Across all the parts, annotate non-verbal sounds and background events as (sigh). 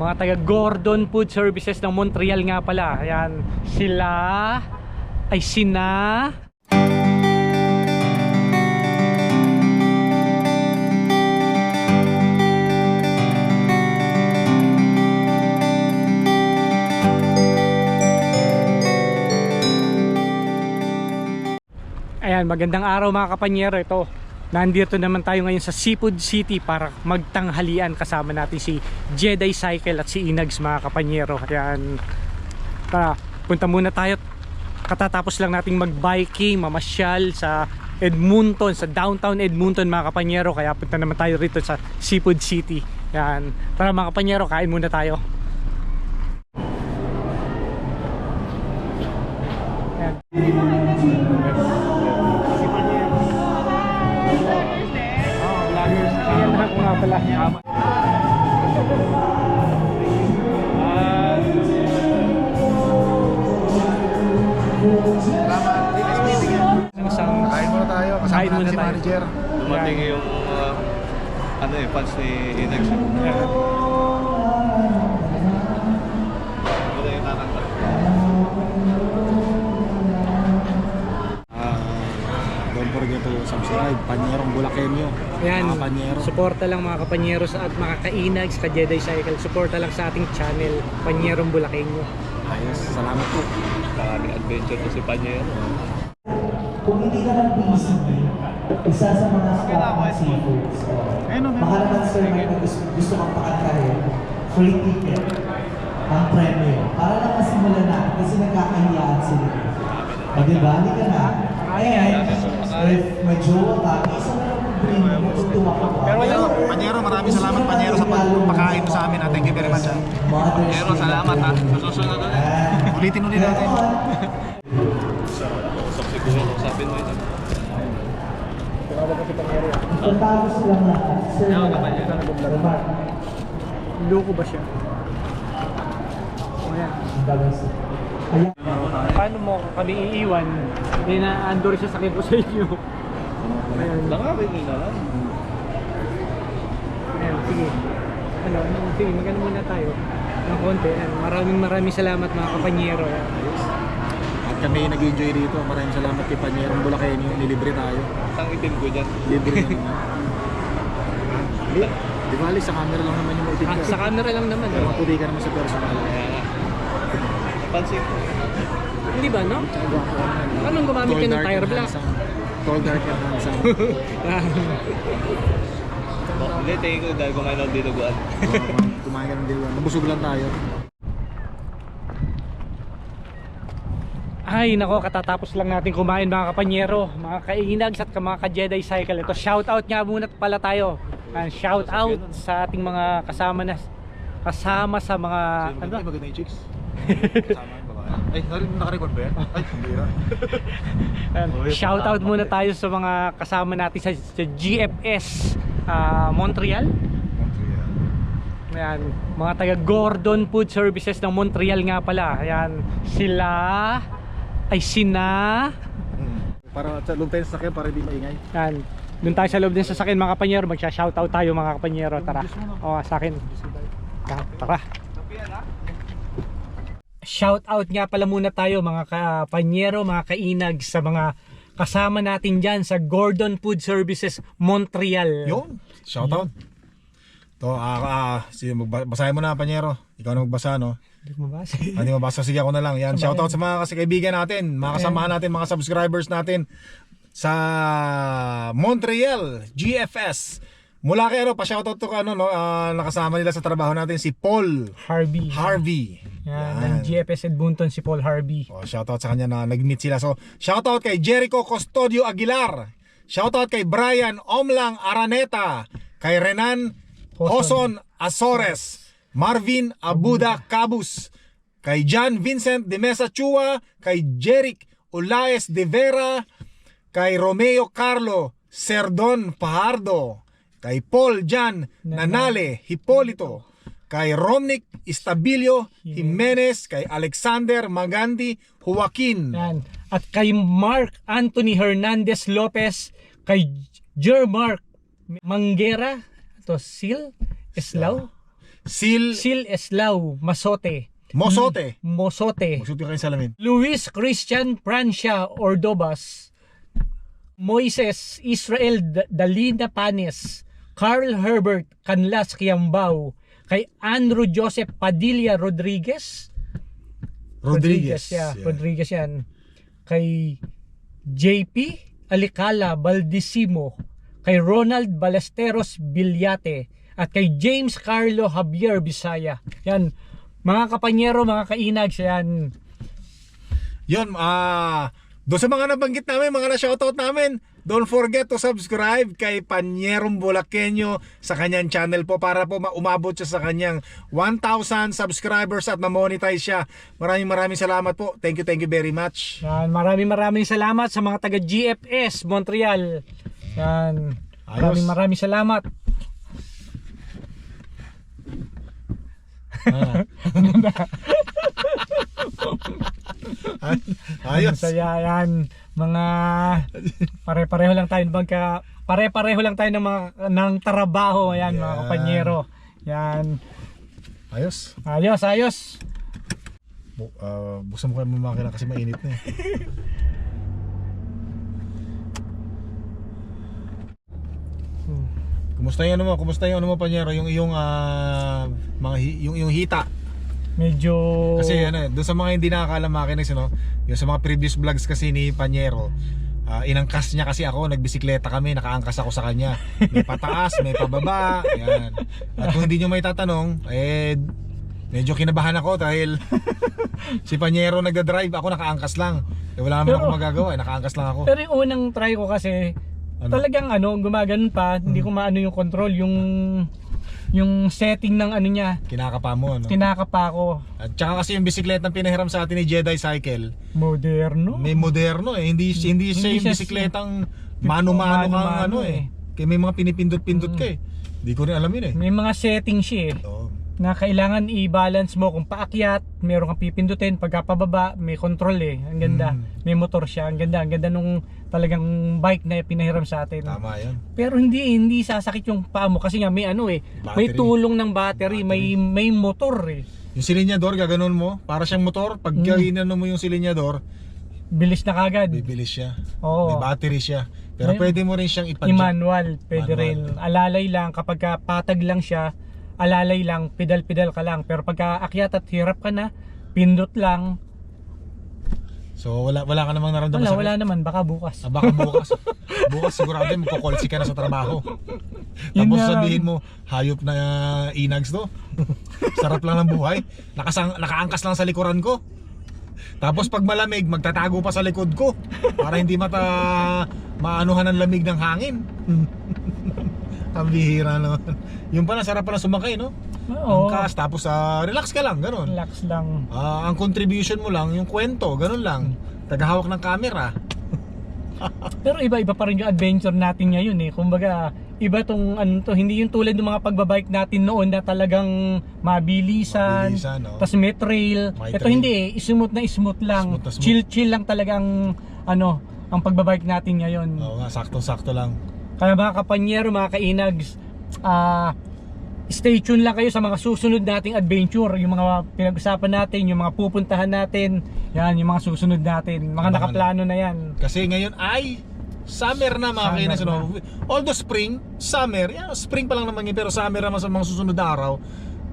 mga taga Gordon Food Services ng Montreal nga pala. Ayan, sila ay sina Ayan, magandang araw mga kapanyero. Ito, nandito naman tayo ngayon sa Seafood City para magtanghalian kasama natin si Jedi Cycle at si Inags mga kapanyero. Ayan, tara, punta muna tayo. Katatapos lang nating mag-biking, mamasyal sa Edmonton, sa downtown Edmonton mga kapanyero. Kaya punta naman tayo rito sa Seafood City. Ayan, tara mga kapanyero, kain muna tayo. Nga pala. Isang Kain muna tayo, kasama Kain muna si tayo. manager. Dumating yung uh, ano eh, fans ni Inags. Ayan. Forget to subscribe, Panyerong Bulakenyo. Ayan, Mga Panyero. suporta lang mga kapanyeros at mga kainags, ka Jedi Cycle. Suporta lang sa ating channel, Panyerong Bulakenyo. Ayos, salamat po. Maraming adventure to si Panyero. Kung hindi ka ng busy, isa sa mga ng seafoods. Baka naman sir, may gusto, gusto kang pakantahin, free ticket, ang premyo. Para lang masimulan natin kasi nagkakahiyaan sila. O diba? Hindi ka na. And if ka, na lang bring mo, matutuwa ka pa. Pero wala Panyero, maraming salamat Panyero sa pagpakain mo sa amin. Thank you very much. ah. Pero salamat, ha. Sa susunod ulit. Ulitin ulit natin. Usap siguro, usapin mo ito. Pagkatalo sila nga, sir, Remark. Loko ba siya? O yan. Ayan. Paano mo kami iiwan? Hindi na andor siya sakit ko sa inyo. Ayan. Langaking ina lang. Ayan, sige. Ano, ano, sige, magano muna tayo. Ng konti. Ayan, maraming maraming salamat mga kapanyero. Ayan. At kami nag-enjoy dito. Maraming salamat kay Panyerong Bulakenyo. Nilibre tayo. Isang itim ko dyan. Libre naman. (laughs) Di ba alis, sa camera lang naman yung maitin Ah, ka. sa camera lang naman. Pero Oh. maputi ka naman sa personal. Kaya nga. Pansin ko. Hindi ba, no? Anong gumamit ka ng tire handsome. Tall, dark, and handsome. (laughs) Hindi, tingin ko dahil kumain ako dito guan. Oo, Kumain ka ng diluan. Nabusog lang tayo. Ay, nako, katatapos lang natin kumain mga kapanyero, mga kainags at mga ka-Jedi Cycle. Ito, shout out nga muna pala tayo. Uh, shout out sa ating mga kasama na kasama sa mga ano? Ay, maganda yung chicks. (laughs) Kasama. Ay, naka-record ba yan? (laughs) Ay, hindi. Ayan, shout out muna tayo sa mga kasama natin sa, sa GFS ah, Montreal. Ayan, mga taga Gordon Food Services ng Montreal nga pala. Ayan, sila ay sina Hmm. Para sa loob tayo sa sakyan para di maingay. Yan. Doon tayo sa loob din sa sakin mga kapanyero. Magsha-shoutout tayo mga kapanyero. Tara. O, sa akin. Tara. Tara. Shoutout nga pala muna tayo mga kapanyero, mga kainag sa mga kasama natin dyan sa Gordon Food Services Montreal. Yun. Shout out. To, ah, ah, sige, magba- basahin mo na, Panyero. Ikaw na magbasa, no? Hindi mo ba? Ah, Hindi mabasa, sige ako na lang. Yan, shout out sa mga kasi kaibigan natin, mga kasamahan natin, mga subscribers natin sa Montreal, GFS. Mula kay ano, pa-shoutout to ano, no, ah, nakasama nila sa trabaho natin si Paul Harvey. Harvey. Yan, ng GFS Edmonton si Paul Harvey. Oh, shoutout sa kanya na nag-meet sila. So, shoutout kay Jericho Custodio Aguilar. Shoutout kay Brian Omlang Araneta. Kay Renan Hoson Azores. Marvin Abuda Cabus. Kay John Vincent de Mesa Chua. Kay Jeric Ulaes de Vera. Kay Romeo Carlo Serdon Pajardo. Kay Paul Jan Nanale Hipolito. Kay Romnick Istabilio Jimenez. Kay Alexander Magandi Joaquin. Yan. At kay Mark Anthony Hernandez Lopez, kay Jermark Manguera, to Sil, Islaw, Sil Sil Eslao Masote. Mosote. Mosote. Magsuti kayo sa salamin. Luis Christian Prancia Ordobas, Moises Israel Dalina Panes, Carl Herbert Canlas Kiambao, kay Andrew Joseph Padilla Rodriguez, Rodriguez. yeah, Yeah. Rodriguez yan. Kay JP Alicala Baldisimo, kay Ronald Balesteros Bilyate, at kay James Carlo Javier Bisaya. Yan, mga kapanyero, mga kainags, yan. Yun, ah, doon sa mga nabanggit namin, mga na-shoutout namin, don't forget to subscribe kay Panyerong Bulakenyo sa kanyang channel po para po ma- umabot siya sa kanyang 1,000 subscribers at ma-monetize siya. Maraming maraming salamat po. Thank you, thank you very much. Yan, maraming maraming salamat sa mga taga GFS Montreal. Yan. Maraming maraming salamat. Ah. (laughs) (laughs) Ayos. Saya yan. Mga pare-pareho lang tayo magka pare-pareho lang tayo ng mga ng trabaho ayan mga Yan. kapanyero. Yan. Ayos. Ayos, ayos. Bu- ah, buksan mo kayo mga makina kasi mainit na eh. (laughs) Kumusta yung ano mo? Kumusta yung ano mo Panyero? Yung iyong ah, mga hi- yung yung hita. Medyo Kasi ano, doon sa mga hindi nakakaalam makinig no, yung sa mga previous vlogs kasi ni Panyero, ah, inangkas niya kasi ako, nagbisikleta kami, nakaangkas ako sa kanya. May pataas, may pababa, yan. At kung hindi niyo may tatanong, eh medyo kinabahan ako dahil (laughs) si Panyero nagda-drive, ako nakaangkas lang. Eh, wala naman Pero- ako magagawa, eh, nakaangkas lang ako. Pero yung unang try ko kasi Ano? talagang ano gumaganon pa, hindi ko maano yung control yung yung setting ng ano niya. Kinakapa mo, no? Kinakapa ko. At saka kasi yung bisikletang pinahiram sa atin ni Jedi Cycle, Moderno. may moderno eh. Hindi hindi siya Hindi yung siya- bisikletang mano-mano kang ano eh. Kaya may mga pinipindot-pindot ka eh. Hindi ko rin alam yun eh. May mga setting siya eh. Oo. Na kailangan i-balance mo kung paakyat, meron kang pipindutin, pagka pababa, may control eh. Ang ganda. Mm. May motor siya. Ang ganda. Ang ganda nung talagang bike na pinahiram sa atin. Tama yan. Pero hindi hindi sasakit yung paa mo kasi nga may ano eh, may Battery. tulong ng battery, may may motor eh. Yung silinyador, gaganon mo. Para siyang motor. Pag Mm. mo yung silinyador, Bilis na kagad. bibilis siya. Oo. May battery siya. Pero May- pwede mo rin siyang ipadjust. I-manual, pwede Manual. rin. Alalay lang kapag ka patag lang siya, alalay lang, pedal-pedal ka lang. Pero pagka akyat at hirap ka na, pindot lang. So wala wala ka namang naramdaman Wala, sa wala naman, baka bukas. Ah, baka bukas. (laughs) bukas sigurado magkukolsi ka na sa trabaho. Tapos sabihin mo, hayop na uh, inags to. (laughs) Sarap lang ng buhay. Nakasang, nakaangkas lang sa likuran ko. Tapos pag malamig, magtatago pa sa likod ko para hindi mata maanuhan ng lamig ng hangin. (laughs) Ang bihira naman. Yung pala, sarap pala sumakay, no? Oo. Angkas, tapos ah, relax ka lang, ganun. Relax lang. Ah, ang contribution mo lang, yung kwento, ganun lang. Tagahawak ng camera. (laughs) Pero iba-iba pa rin yung adventure natin ngayon eh. Kumbaga, iba tong ano to, hindi yung tulad ng mga pagbabike natin noon na talagang mabilisan, Mabilisan, no? tas may trail. May Ito trail. hindi eh, smooth na smooth lang. Smooth na smooth. Chill chill lang talagang ano, ang pagbabike natin ngayon. Oo nga, sakto-sakto lang. Kaya mga kapanyero, mga kainags, ah stay tuned lang kayo sa mga susunod nating adventure, yung mga pinag-usapan natin, yung mga pupuntahan natin, yan, yung mga susunod natin, mga Abangan. nakaplano na yan. Kasi ngayon ay summer na mga kainas. na. No? Although spring, summer, yan, spring pa lang naman yun, pero summer naman sa mga susunod na araw.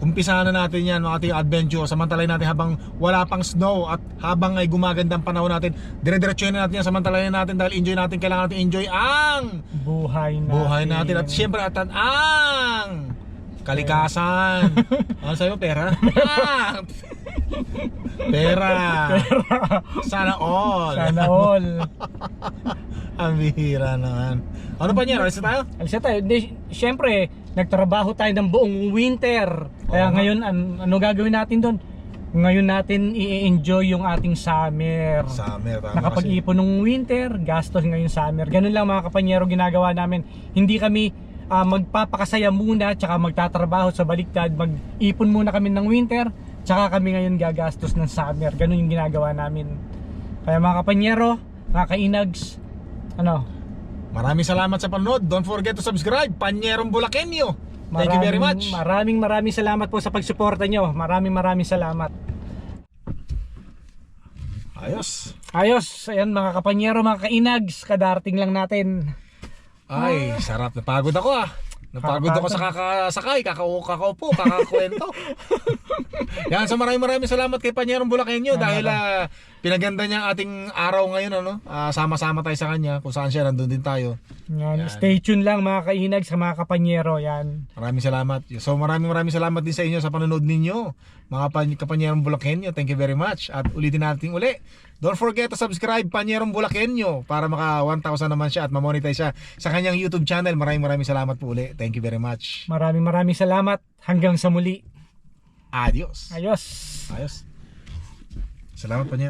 Umpisahan na natin yan mga ating adventure Samantalayin natin habang wala pang snow At habang ay gumagandang panahon natin Dire-diretsuhin na natin yan Samantalayin natin dahil enjoy natin Kailangan natin enjoy ang Buhay natin. buhay natin At syempre at ang kalikasan (laughs) Ano sa'yo pera? (laughs) Ah! pera Sana all Sana all. (laughs) Ang bihira naman Ano pa niya? Alis na tayo? Alis na tayo. Di, syempre, nagtrabaho tayo ng buong winter. Kaya Oo nga. ngayon, an- ano gagawin natin doon? Ngayon natin i-enjoy yung ating summer. Summer tama kasi. Nakapag-ipon ng winter, gastos ngayon summer. Ganun lang mga kapanyero ginagawa namin. Hindi kami ah, magpapakasaya muna tsaka magtatrabaho sa baliktad. Mag-ipon muna kami ng winter tsaka kami ngayon gagastos ng summer. Ganun yung ginagawa namin. Kaya mga kapanyero, mga kainags, ano, Maraming salamat sa panonood. Don't forget to subscribe. Panyerong Bulakenyo. Thank you very much. Maraming maraming salamat po sa pagsuporta nyo. Maraming maraming salamat. Ayos. Ayos, ayan mga kapanyero, mga kainags, kadarating lang natin. Ay, sarap. Napagod ako ah. Napagod ako sa kakasakay, kakau kakaupo, kakakwento. (laughs) Yan, so maraming maraming salamat kay Panyerong Bulakenyo dahil ah, pinaganda niya ang ating araw ngayon ano. Ah, sama-sama tayo sa kanya kung saan siya nandun din tayo. Yan, Yan. Stay tuned lang mga kainags, sa mga kapanyero, yan. Maraming salamat. So maraming maraming salamat din sa inyo sa panonood ninyo. Mga pan- kapanyerong Bulakenyo, thank you very much. At ulitin natin uli. Don't forget to subscribe Panyerong Bulakenyo para maka 1,000 naman siya at ma-monetize siya sa kanyang YouTube channel. Maraming maraming salamat po uli. Thank you very much. Maraming maraming salamat. Hanggang sa muli. Adios. Ayos. Ayos. Salamat Panyero.